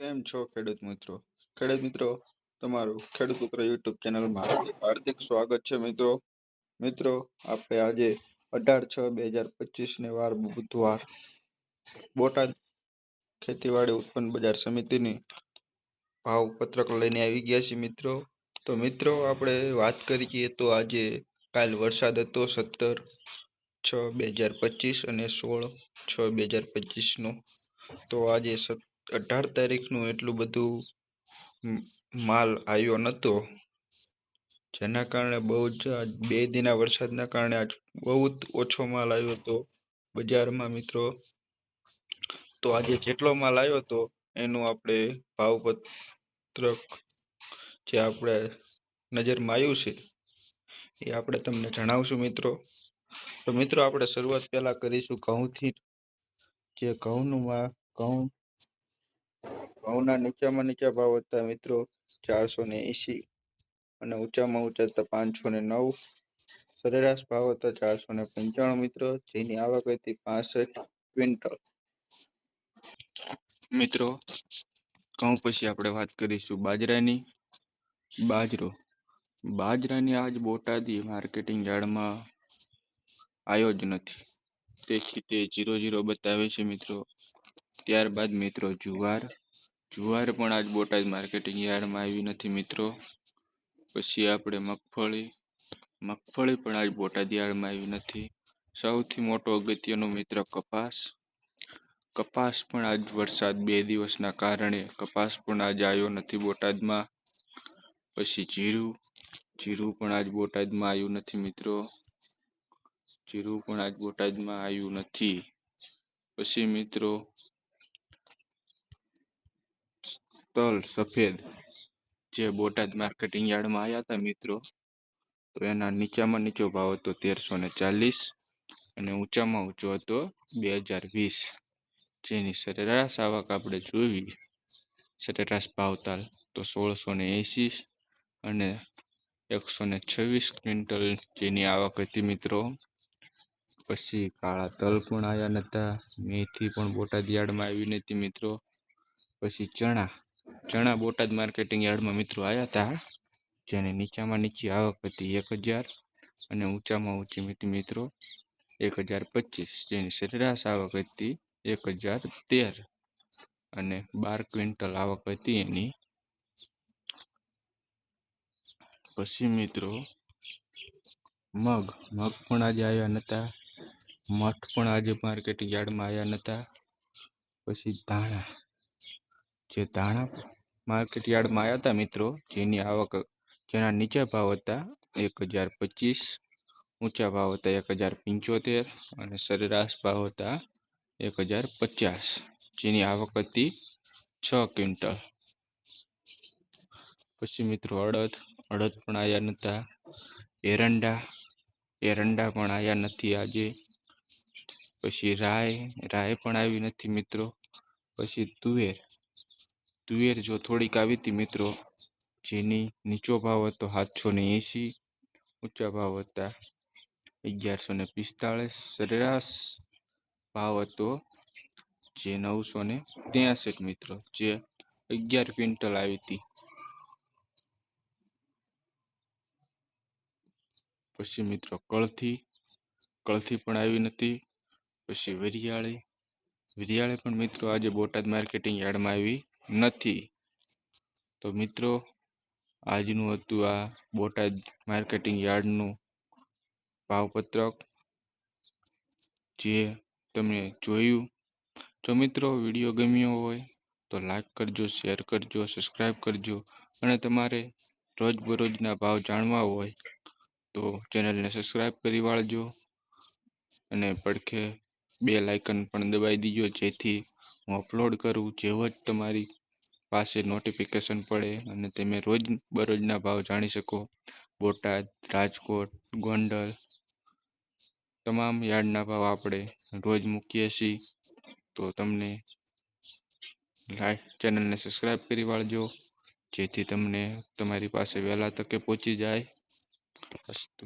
કેમ છો ખેડૂત મિત્રો? ખેડૂત મિત્રો, તમારું ખેડૂત મિત્ર યુટ્યુબ ચેનલમાં હાર્દિક સ્વાગત છે મિત્રો. મિત્રો, આપણે આજે અઢાર છ બે હજાર પચીસ ને વાર બુધવાર બોટાદ ખેતીવાડી ઉત્પન્ન બજાર સમિતિની ભાવ પત્રક લઈને આવી ગયા છીએ મિત્રો. તો મિત્રો, આપણે વાત કરીએ તો આજે કાલ વરસાદ હતો સત્તર છ બે હજાર પચીસ અને સોળ છ બે હજાર પચીસનો. તો આજે અઢાર તારીખનું એટલું બધું માલ આવ્યો નહોતો. જેના કારણે બહુ જ બે દિના વરસાદના કારણે આજ બહુ જ ઓછો માલ આવ્યો હતો બજારમાં મિત્રો. તો આજે જેટલો માલ આવ્યો હતો એનું આપણે ભાવપત્રક જે આપણે નજરમાં આવ્યું છે એ આપણે તમને જણાવશું મિત્રો. તો મિત્રો આપણે શરૂઆત પહેલા કરીશું ઘઉંથી. જે ઘઉંનું ઘઉં ઘઉંના નીચામાં નીચા ભાવ હતા મિત્રો ચારસો ને એંશી અને ઊંચામાં ઊંચા હતા પાંચસો ને નવ. સરેરાશ ભાવ હતા ચારસો ને પંચાણું મિત્રો, જેની આવક હતી પાસઠ ક્વિન્ટલ. મિત્રો, ઘઉં પછી આપણે વાત કરીશું બાજરાની. બાજરો. બાજરાની આજ બોટાદી માર્કેટિંગ યાર્ડમાં આવ્યો જ નથી. તેથી તે જીરો જીરો બતાવે છે મિત્રો. ત્યારબાદ મિત્રો જુવાર. જુવાર પણ આજ બોટાદ માર્કેટિંગ યાર્ડમાં આવી નથી મિત્રો. પછી આપણે મગફળી મગફળી પણ આજ બોટાદ યાર્ડમાં આવી નથી. સૌથી મોટો અગત્યનો મિત્ર કપાસ. કપાસ પણ આજ વરસાદ બે દિવસના કારણે કપાસ પણ આજ આવ્યો નથી બોટાદમાં. પછી જીરું જીરું પણ આજ બોટાદમાં આવ્યું નથી મિત્રો. જીરું પણ આજ બોટાદમાં આવ્યું નથી. પછી મિત્રો તલ સફેદ જે બોટાદ માર્કેટિંગ યાર્ડમાં આવ્યા હતા મિત્રો, તો એના નીચામાં નીચો ભાવ હતો તેરસો ને ચાલીસ અને ઊંચામાં ઊંચો હતો બે હજાર વીસ. જેની સરેરાશ આવક આપણે જોવી સરેરાશ ભાવતાલ તો સોળસો ને એંસી અને એકસો ને છવ્વીસ ક્વિન્ટલ જેની આવક હતી મિત્રો. પછી કાળા તલ પણ આવ્યા નહોતા મેથી પણ બોટાદ યાર્ડમાં આવી નથી મિત્રો. પછી ચણા ચણા બોટાદ માર્કેટિંગ યાર્ડમાં મિત્રો આવ્યા હતા જેની નીચામાં નીચી આવક હતી એક હજાર અને ઊંચામાં ઊંચી હતી મિત્રો એક હજાર પચીસ, જેની સરેરાશ આવક હતી એક હજાર તેર અને બાર ક્વિન્ટલ આવક હતી એની. પછી મિત્રો, મગ મગ પણ આજે આવ્યા નહોતા મઠ પણ આજે માર્કેટિંગ યાર્ડમાં આવ્યા નહોતા પછી ધાણા, જે ધાણા માર્કેટ યાર્ડમાં આવ્યા હતા મિત્રો, જેની આવક, જેના નીચા ભાવ હતા એક હજાર પચીસ, ઊંચા ભાવ હતા એક હજાર પંચોતેર અને સરેરાશ ભાવ હતા એક હજાર પચાસ, જેની આવક હતી છ ક્વિન્ટલ. પછી મિત્રો અડદ અડદ પણ આવ્યા નહોતા એરંડા એરંડા પણ આવ્યા નથી આજે. પછી રાય રાય પણ આવી નથી મિત્રો. પછી તુવેર તુવેર જો થોડીક આવી હતી મિત્રો, જેની નીચો ભાવ હતો સાતસો ને એંસી ઊંચા ભાવ હતા અગિયારસો ને પિસ્તાળીસ, સરેરાશ ભાવ હતો જે નવસો ને ત્યાસઠ મિત્રો, જે અગિયાર ક્વિન્ટલ આવી હતી. પછી મિત્રો કળથી કળથી પણ આવી નથી, પછી વરિયાળી, વિરિયાળે પણ મિત્રો આજે બોટાદ માર્કેટિંગ યાર્ડમાં આવી. નથી. તો મિત્રો, આજનું હતું આ બોટાદ માર્કેટિંગ યાર્ડનું ભાવપત્રક જે તમે જોયું. જો મિત્રો, વીડિયો ગમ્યો હોય તો લાઈક કરજો, શેર કરજો, સબસ્ક્રાઈબ કરજો અને તમારે રોજબરોજના ભાવ જાણવા હોય તો ચેનલને સબસ્ક્રાઈબ કરી વાળજો અને પડખે બે લાઇકન પણ દબાવી દીજો જેથી હું અપલોડ કરું જેવો જ તમારી પાસે નોટિફિકેશન પડે અને તમે રોજ, બરોજના ભાવ જાણી શકો. બોટાદ, રાજકોટ, ગોંડલ, તમામ યાર્ડના ભાવ આપણે રોજ મૂકીએ છીએ. તો તમને લાઈક ચેનલને સબસ્ક્રાઈબ કરી વાળજો, જેથી તમને તમારી પાસે વહેલા તકે પહોંચી જાય. અસ્તુ